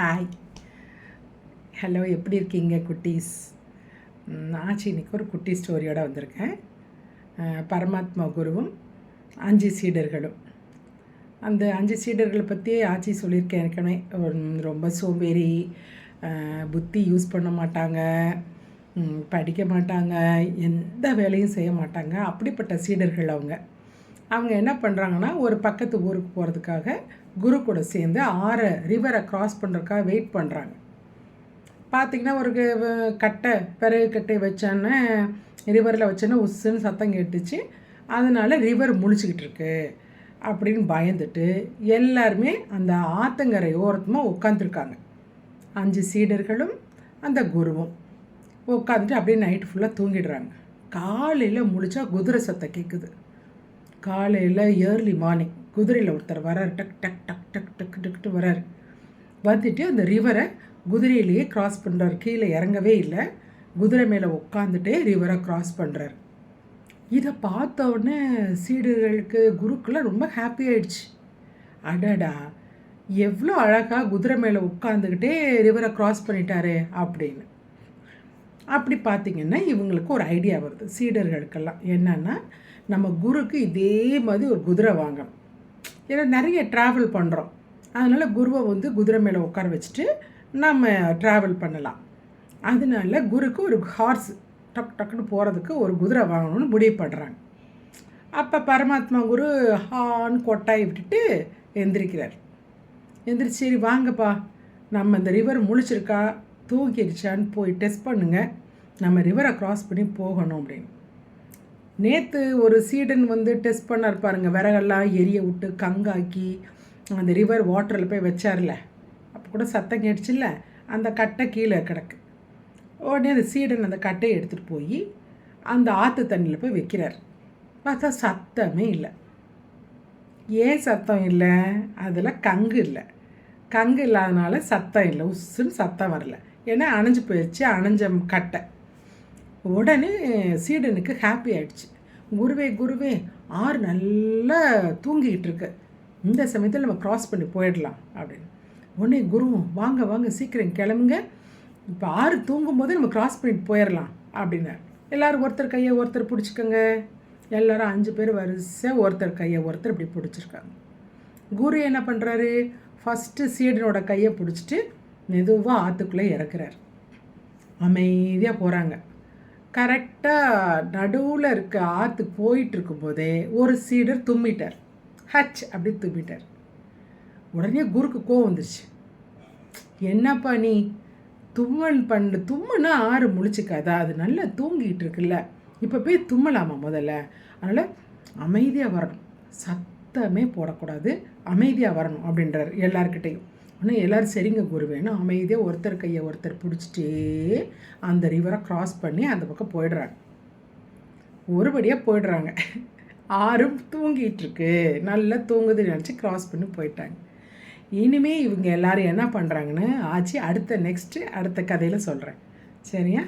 Hi hello எப்படி இருக்கீங்க குட்டீஸ்? ம், ஆச்சி ஒரு குட்டி ஸ்டோரியோட வந்திருக்கேன். பரமாத்மா குருவும் அஞ்சு சீடர்களும். அந்த அஞ்சு சீடர்களை பற்றி ஆச்சி சொல்லியிருக்கேன். ஏற்கனவே ரொம்ப சோம்பேறி புத்தி யூஸ் பண்ண மாட்டாங்க படிக்க மாட்டாங்க எந்த வேலையும் செய்ய மாட்டாங்க. அப்படிப்பட்ட சீடர்கள் அவங்க. அவங்க என்ன பண்ணுறாங்கன்னா ஒரு பக்கத்து ஊருக்கு போகிறதுக்காக குரு கூட சேர்ந்து ஆறை ரிவரை க்ராஸ் பண்ணுறதுக்காக வெயிட் பண்ணுறாங்க பார்த்தீங்கன்னா ஒரு க- கட்டை பிறகு கட்டை வச்சோன்னே ரிவரில் வச்சோன்னே உஸ்ஸுன்னு சத்தம் கேட்டுச்சு. அதனால ரிவர் முழிச்சிக்கிட்டு இருக்கு அப்படின்னு பயந்துட்டு எல்லாருமே அந்த ஆத்தங்கரை ஓரத்துமாக உட்காந்துருக்காங்க அஞ்சு சீடர்களும் அந்த குருவும். உட்காந்துட்டு அப்படியே நைட்டு ஃபுல்லாக தூங்கிடுறாங்க. காலையில் முழிச்சா குதிரை சத்தம் கேட்குது காலையில் ஏர்லி மார்னிங் குதிரையில் ஒருத்தர் வரார் டக் டக் டக் டக் டக் டக்ட்டு வரார் வந்துட்டு அந்த ரிவரை குதிரையிலேயே கிராஸ் பண்ணுறார் கீழே இறங்கவே இல்லை. குதிரை மேலே உட்காந்துட்டே ரிவரை கிராஸ் பண்ணுறார் இதை பார்த்த உடனே சீடர்களுக்கு குருக்கெலாம் ரொம்ப ஹாப்பி ஆயிடுச்சு. அடடா எவ்வளோ அழகாக குதிரை மேலே உட்காந்துக்கிட்டே ரிவரை கிராஸ் பண்ணிட்டாரு அப்படின்னு. அப்படி பார்த்தீங்கன்னா இவங்களுக்கு ஒரு ஐடியா வருது. சீடர்களுக்கெல்லாம் என்னென்னா நம்ம குருக்கு இதே மாதிரி ஒரு குதிரை வாங்கணும். ஏன்னா நிறைய ட்ராவல் பண்ணுறோம் அதனால் குருவை வந்து குதிரை மேலே உட்கார வச்சுட்டு நம்ம ட்ராவல் பண்ணலாம். அதனால குருக்கு ஒரு ஹார்ஸ் டக் டக்குன்னு போகிறதுக்கு ஒரு குதிரை வாங்கணும்னு முடிவு பண்ணுறாங்க அப்போ பரமாத்மா குரு ஹான் கொட்டாய் விட்டுட்டு எந்திரிக்கிறார். எந்திரிச்சு சரி வாங்கப்பா. நம்ம இந்த ரிவர் முழிச்சிருக்கா? தூங்கிடுச்சான்னு போய் டெஸ்ட் பண்ணுங்கள் நம்ம ரிவரை க்ராஸ் பண்ணி போகணும் அப்படின்னு. நேற்று ஒரு சீடன் வந்து டெஸ்ட் பண்ணார் பாருங்க. விறகெல்லாம் எரிய விட்டு கங்காக்கி அந்த ரிவர் வாட்டரில் போய் வச்சார்ல. அப்போ கூட சத்தம் கேட்டுச்சுல்ல? அந்த கட்டை கீழே கிடக்கு. உடனே அந்த சீடன் அந்த கட்டையை எடுத்துகிட்டு போய் அந்த ஆற்று தண்ணியில் போய் வைக்கிறார். பார்த்தா சத்தமே இல்லை. ஏன் சத்தம் இல்லை? அதில் கங்கு இல்லை. கங்கு இல்லாதனால சத்தம் இல்லை. உஸ்ஸுன்னு சத்தம் வரல. ஏன்னா அணைஞ்சு போயிடுச்சு அணைஞ்ச கட்டை. உடனே சீடனுக்கு ஹாப்பி ஆயிடுச்சு. குருவே குருவே ஆறு நல்லா தூங்கிக்கிட்டு இருக்கு. இந்த சமயத்தில் நம்ம க்ராஸ் பண்ணி போயிடலாம் அப்படின்னு. உடனே குருவும் வாங்க வாங்க சீக்கிரம் கிளம்புங்க. இப்போ ஆறு தூங்கும்போது நம்ம க்ராஸ் பண்ணிட்டு போயிடலாம் அப்படின்னாரு எல்லாரும் ஒருத்தர் கையை ஒருத்தர் பிடிச்சிக்கோங்க. எல்லாரும் அஞ்சு பேர் வரிசையாக ஒருத்தர் கையை ஒருத்தர் இப்படி பிடிச்சிருக்காங்க. குரு என்ன பண்ணுறாரு ஃபஸ்ட்டு சீடனோட கையை பிடிச்சிட்டு மெதுவாக ஆற்றுக்குள்ளே இறக்குறார். அமைதியாக போகிறாங்க கரெக்டாக நடுவில் இருக்க ஆற்று போயிட்டுருக்கும் போதே ஒரு சீடர் தும்மிட்டார். ஹச்! அப்படி தும்மிட்டார். உடனே குருக்கு கோவம் வந்துருச்சு. என்னப்பா நீ? தும்மல் பண்ணு தும்முனா ஆறு முழிச்சுக்காதா அது நல்லா தூங்கிட்டு இருக்குல்ல இப்போ போய் தும்மலாமா முதல்ல? அதனால் அமைதியாக வரணும். சத்தமே போடக்கூடாது. அமைதியாக வரணும் அப்படின்றார் எல்லார்கிட்டையும். ஆனால் எல்லோரும் சரிங்க குருவேன்னு அமைதியாக ஒருத்தர் கையை ஒருத்தர் பிடிச்சிட்டே அந்த ரிவரை க்ராஸ் பண்ணி அந்த பக்கம் போயிடுறாங்க. ஒருபடியாக போயிடுறாங்க. ஆறும் தூங்கிட்டுருக்கு நல்லா தூங்குது நினச்சி கிராஸ் பண்ணி போயிட்டாங்க. இனிமே இவங்க எல்லாரும் என்ன பண்ணுறாங்கன்னு ஆச்சு அடுத்த நெக்ஸ்ட்டு அடுத்த கதையில் சொல்கிறேன் சரியா?